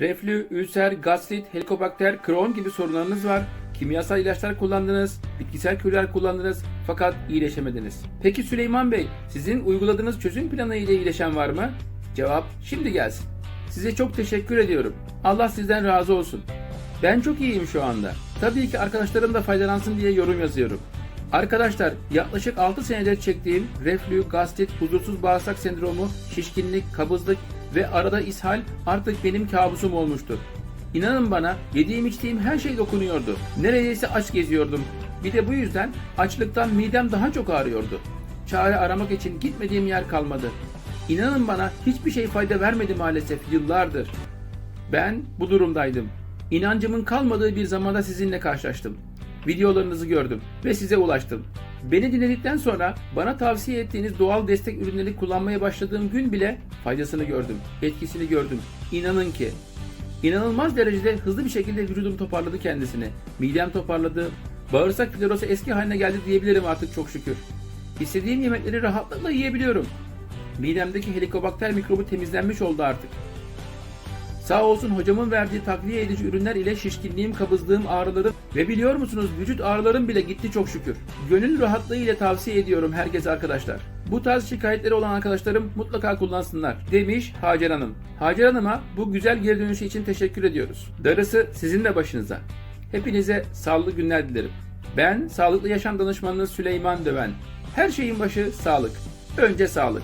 Reflü, ülser, gastrit, helikobakter, Crohn gibi sorunlarınız var. Kimyasal ilaçlar kullandınız, bitkisel kürler kullandınız fakat iyileşemediniz. Peki Süleyman Bey, sizin uyguladığınız çözüm planı ile iyileşen var mı? Cevap şimdi gelsin. Size çok teşekkür ediyorum. Allah sizden razı olsun. Ben çok iyiyim şu anda. Tabii ki arkadaşlarım da faydalansın diye yorum yazıyorum. Arkadaşlar yaklaşık 6 senedir çektiğim reflü, gastrit, huzursuz bağırsak sendromu, şişkinlik, kabızlık ve arada ishal artık benim kabusum olmuştu. İnanın bana yediğim içtiğim her şey dokunuyordu. Neredeyse aç geziyordum. Bir de bu yüzden açlıktan midem daha çok ağrıyordu. Çare aramak için gitmediğim yer kalmadı. İnanın bana hiçbir şey fayda vermedi maalesef yıllardır. Ben bu durumdaydım. İnancımın kalmadığı bir zamanda sizinle karşılaştım. Videolarınızı gördüm ve size ulaştım. Beni dinledikten sonra bana tavsiye ettiğiniz doğal destek ürünleri kullanmaya başladığım gün bile faydasını gördüm, etkisini gördüm. İnanın ki İnanılmaz derecede hızlı bir şekilde vücudum toparladı kendisini. Midem toparladı. Bağırsak florası eski haline geldi diyebilirim artık çok şükür. İstediğim yemekleri rahatlıkla yiyebiliyorum. Midemdeki helikobakter mikrobu temizlenmiş oldu artık. Sağ olsun hocamın verdiği takviye edici ürünler ile şişkinliğim, kabızlığım, ağrılarım ve biliyor musunuz vücut ağrılarım bile gitti çok şükür. Gönül rahatlığı ile tavsiye ediyorum herkese arkadaşlar. Bu tarz şikayetleri olan arkadaşlarım mutlaka kullansınlar demiş Hacer Hanım. Hacer Hanım'a bu güzel geri dönüşü için teşekkür ediyoruz. Darısı sizin de başınıza. Hepinize sağlıklı günler dilerim. Ben sağlıklı yaşam danışmanınız Süleyman Döven. Her şeyin başı sağlık. Önce sağlık.